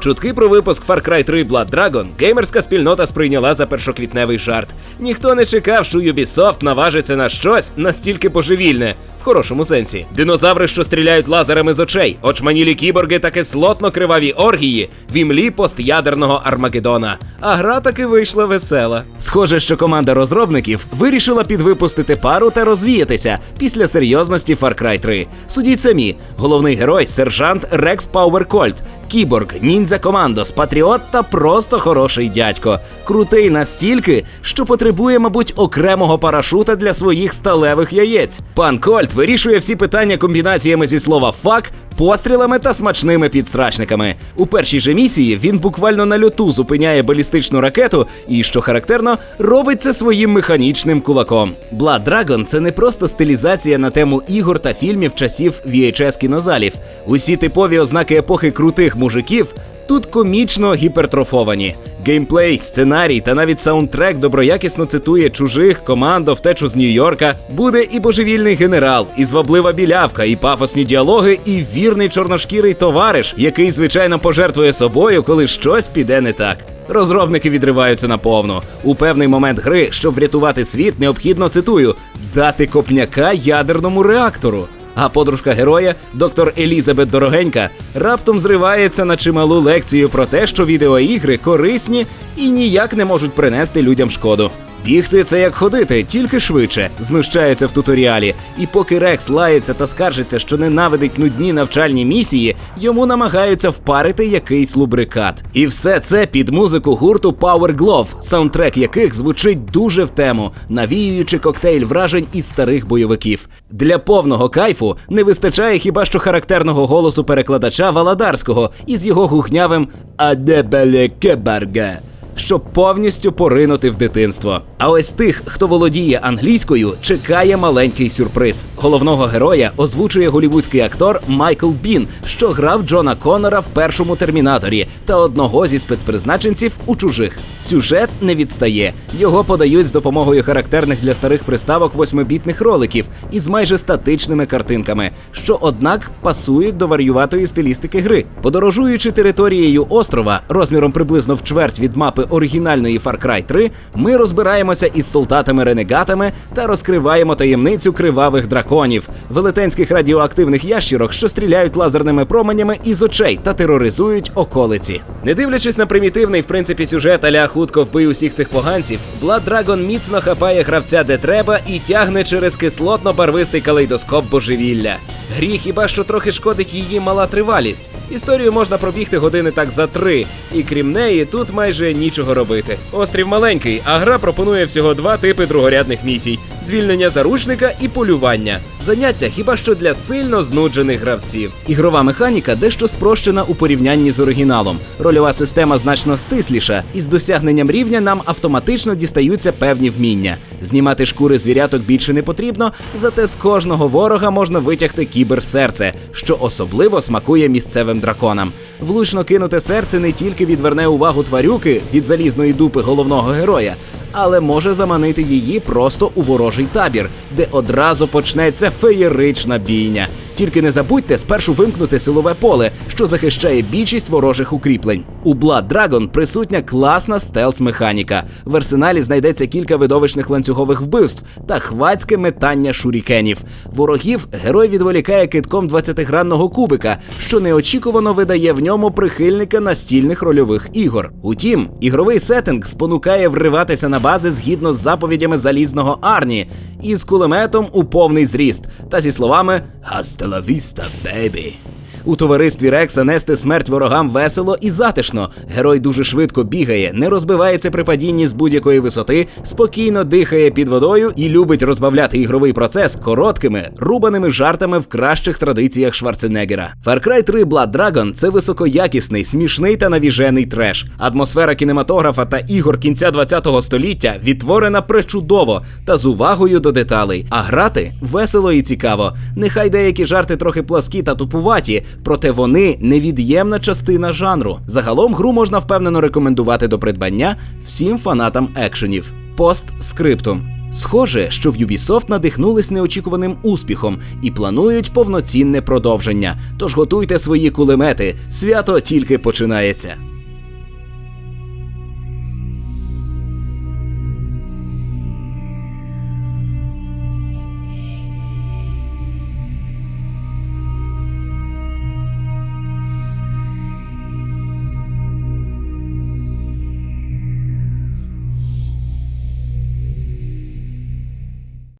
Чутки про випуск Far Cry 3 Blood Dragon геймерська спільнота сприйняла за першоквітневий жарт. Ніхто не чекав, що Ubisoft наважиться на щось настільки божевільне. В хорошому сенсі. Динозаври, що стріляють лазерами з очей, очманілі кіборги та кислотно криваві оргії в імлі постядерного Армагеддона. А гра таки вийшла весела. Схоже, що команда розробників вирішила підвипустити пару та розвіятися після серйозності Far Cry 3. Судіть самі, головний герой сержант Рекс Пауер Кольт, кіборг, ніндзя командос, патріот та просто хороший дядько. Крутий настільки, що потребує, мабуть, окремого парашута для своїх сталевих яєць. Пан Кольт вирішує всі питання комбінаціями зі слова фак, пострілами та смачними підсрачниками. У першій же місії він буквально на льоту зупиняє балістичну ракету і, що характерно, робить це своїм механічним кулаком. Blood Dragon – це не просто стилізація на тему ігор та фільмів часів VHS кінозалів. Усі типові ознаки епохи крутих мужиків тут комічно гіпертрофовані. Геймплей, сценарій та навіть саундтрек доброякісно цитує чужих, командо, втечу з Нью-Йорка. Буде і божевільний генерал, і зваблива білявка, і пафосні діалоги, і вірний чорношкірий товариш, який звичайно пожертвує собою, коли щось піде не так. Розробники відриваються наповну. У певний момент гри, щоб врятувати світ, необхідно цитую дати копняка ядерному реактору. А подружка героя, доктор Елізабет Дорогенька, раптом зривається на чималу лекцію про те, що відеоігри корисні і ніяк не можуть принести людям шкоду. Бігти це як ходити, тільки швидше, знущаються в туторіалі. І поки Рекс лається та скаржиться, що ненавидить нудні навчальні місії, йому намагаються впарити якийсь лубрикат. І все це під музику гурту Power Glove, саундтрек яких звучить дуже в тему, навіюючи коктейль вражень із старих бойовиків. Для повного кайфу не вистачає хіба що характерного голосу перекладача Валадарського із його гухнявим «Адебеле кебарге» щоб повністю поринути в дитинство. А ось тих, хто володіє англійською, чекає маленький сюрприз. Головного героя озвучує голівудський актор Майкл Бін, що грав Джона Коннора в першому термінаторі та одного зі спецпризначенців у чужих. Сюжет не відстає. Його подають з допомогою характерних для старих приставок восьмибітних роликів із майже статичними картинками, що однак пасують до варіюватої стилістики гри. Подорожуючи територією острова розміром приблизно в чверть від мапи оригінальної Far Cry 3, ми розбираємося із солдатами-ренегатами та розкриваємо таємницю кривавих драконів, велетенських радіоактивних ящірок, що стріляють лазерними променями із очей та тероризують околиці. Не дивлячись на примітивний, в принципі, сюжет аля хутко вбий усіх цих поганців, Blood Dragon міцно хапає гравця де треба і тягне через кислотно-барвистий калейдоскоп божевілля. Грі хіба що трохи шкодить її мала тривалість. Історію можна пробігти години так за три, і крім неї, тут майже нічого робити. Острів маленький, а гра пропонує всього два типи другорядних місій: звільнення заручника і полювання. Заняття хіба що для сильно знуджених гравців. Ігрова механіка дещо спрощена у порівнянні з оригіналом. Рольова система значно стисліша, і з досягненням рівня нам автоматично дістаються певні вміння. Знімати шкури звіряток більше не потрібно, зате з кожного ворога можна витягти кіберсерце, що особливо смакує місцевим драконам. Влучно кинуте серце не тільки відверне увагу тварюки від залізної дупи головного героя, але може заманити її просто у ворожий табір, де одразу почнеться феєрична бійня. Тільки не забудьте спершу вимкнути силове поле, що захищає більшість ворожих укріплень. У Blood Dragon присутня класна стелс-механіка. В арсеналі знайдеться кілька видовищних ланцюгових вбивств та хвацьке метання шурікенів. Ворогів герой відволікає китком 20-гранного кубика, що неочікувано видає в ньому прихильника настільних рольових ігор. Утім, ігровий сеттинг спонукає вриватися на бази згідно з заповідями залізного Арні із кулеметом у повний зріст та зі словами «Hasta la vista, baby». У товаристві Рекса нести смерть ворогам весело і затишно. Герой дуже швидко бігає, не розбивається при падінні з будь-якої висоти, спокійно дихає під водою і любить розбавляти ігровий процес короткими, рубаними жартами в кращих традиціях Шварценеггера. Far Cry 3 Blood Dragon – це високоякісний, смішний та навіжений треш. Атмосфера кінематографа та ігор кінця 20-го століття відтворена пречудово та з увагою до деталей. А грати весело і цікаво. Нехай деякі жарти трохи пласкі та тупуваті, проте вони невід'ємна частина жанру. Загалом гру можна впевнено рекомендувати до придбання всім фанатам екшенів. Постскриптум. Схоже, що в Ubisoft надихнулись неочікуваним успіхом і планують повноцінне продовження. Тож готуйте свої кулемети, свято тільки починається.